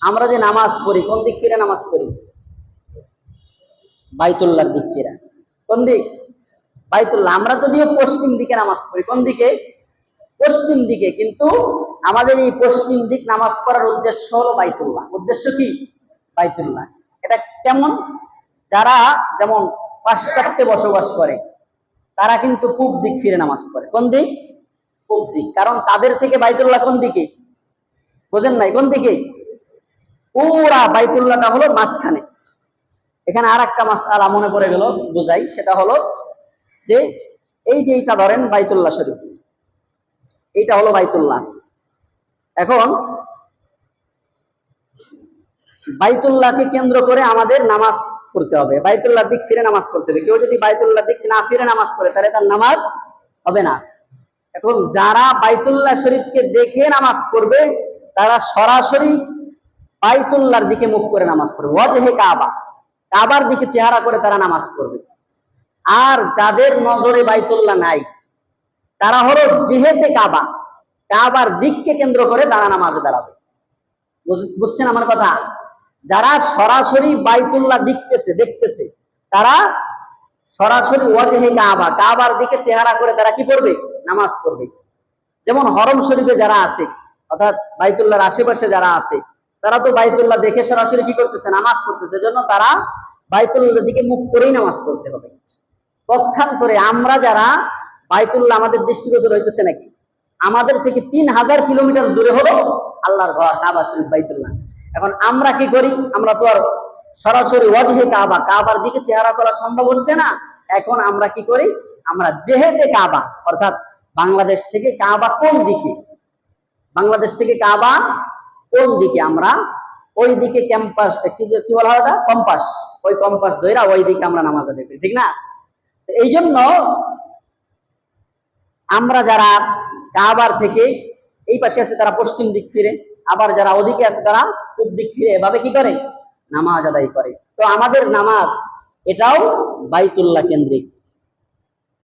আমরা যে নামাজ পড়ি, কোন দিক ফিরে নামাজ পড়ি? বাইতুল্লাহর দিক ফিরে। কোন দিক? বাইতুল্লাহ, আমরা যদিও পশ্চিম দিকে নামাজ পড়ি, কোন দিকে? পশ্চিম দিকে, কিন্তু আমাদের এই পশ্চিম দিক নামাজ পড়ার উদ্দেশ্য হলো বাইতুল্লাহ। উদ্দেশ্য কি? বাইতুল্লাহ। এটা কেমন? যারা যেমন পাশ্চাত্যে বসবাস করে, তারা কিন্তু পূব দিক ফিরে নামাজ পড়ে। কোন দিক? পূব দিক। কারণ তাদের থেকে বাইতুল্লাহ কোন দিকে? বোঝেন নাই, কোন দিকে? পুরা বাইতুল্লাহটা হলো মাঝখানে। এখানে আর একটা মাস আলা মনে পড়ে গেল, বোঝাই। সেটা হলো যে, এই যে এইটা ধরেন বাইতুল্লাহ শরীফ। এইটা হলো বাইতুল্লাহ। এখন বাইতুল্লাহকে কেন্দ্র করে আমাদের নামাজ পড়তে হবে। বাইতুল্লাহ দিক ফিরে নামাজ পড়তে হবে। কেউ যদি বাইতুল্লাহ দিক না ফিরে নামাজ পড়ে, তাহলে তার নামাজ হবে না। এখন যারা বাইতুল্লাহ শরীফকে দেখে নামাজ পড়বে, তারা সরাসরি বাইতুল্লাহর দিকে মুখ করে নামাজ পড়বে ওয়াজহে কাবা। কাবার দিকে চেহারা করে তারা নামাজ পড়বে। আর যাদের নজরে বাইতুল্লাহ নাই, তারা হলো জিহেতে কাবা। কাবার দিককে কেন্দ্র করে তারা নামাজে দাঁড়াবে। বুঝছেন আমার কথা? যারা সরাসরি বাইতুল্লাহ দেখতেছে দেখতেছে, তারা সরাসরি ওয়াজহে কাবা, কাবার দিকে চেহারা করে তারা কি করবে নামাজ পড়বে। যেমন হরম শরীফে যারা আছে, অর্থাৎ বাইতুল্লাহর আশেপাশে যারা আছে তারা তো বাইতুল্লাহ দেখে সরাসরি কি করতেছে? নামাজ পড়তেছে। জন্য তারা বাইতুল্লাহ দিকে মুখ করেই নামাজ পড়তে হবে। পক্ষান্তরে আমরা যারা বাইতুল্লাহ আমাদের দৃষ্টিগোচর হইতেছে নাকি? আমাদের থেকে তিন হাজার কিলোমিটার দূরে হলো আল্লাহর ঘর, কাবা, শরীফ, বাইতুল্লাহ। এখন আমরা কি করি? আমরা তো আর সরাসরি ওয়াজহে কাবা, কাবার দিকে চেহারা করা সম্ভব হচ্ছে না। এখন আমরা কি করি? আমরা জেহেতে কাবা, অর্থাৎ বাংলাদেশ থেকে কাবা কোন দিকে? বাংলাদেশ থেকে কাবা কোন দিকে আমরা? ওই দিকে ক্যাম্পাস কি বলা হয় ওটা? কম্পাস ওই কম্পাস ধইরা ওই দিকে আমরা নামাজ আদায় করি, ঠিক না? এই জন্য আমরা যারা কাবার থেকে এই পাশে আছে তারা পশ্চিম দিক ফিরে, আবার যারা ওদিকে আছে তারা পূব দিক ফিরে, এভাবে কি করে? নামাজ আদায় করে। তো আমাদের নামাজ এটাও বাইতুল্লাহ কেন্দ্রিক।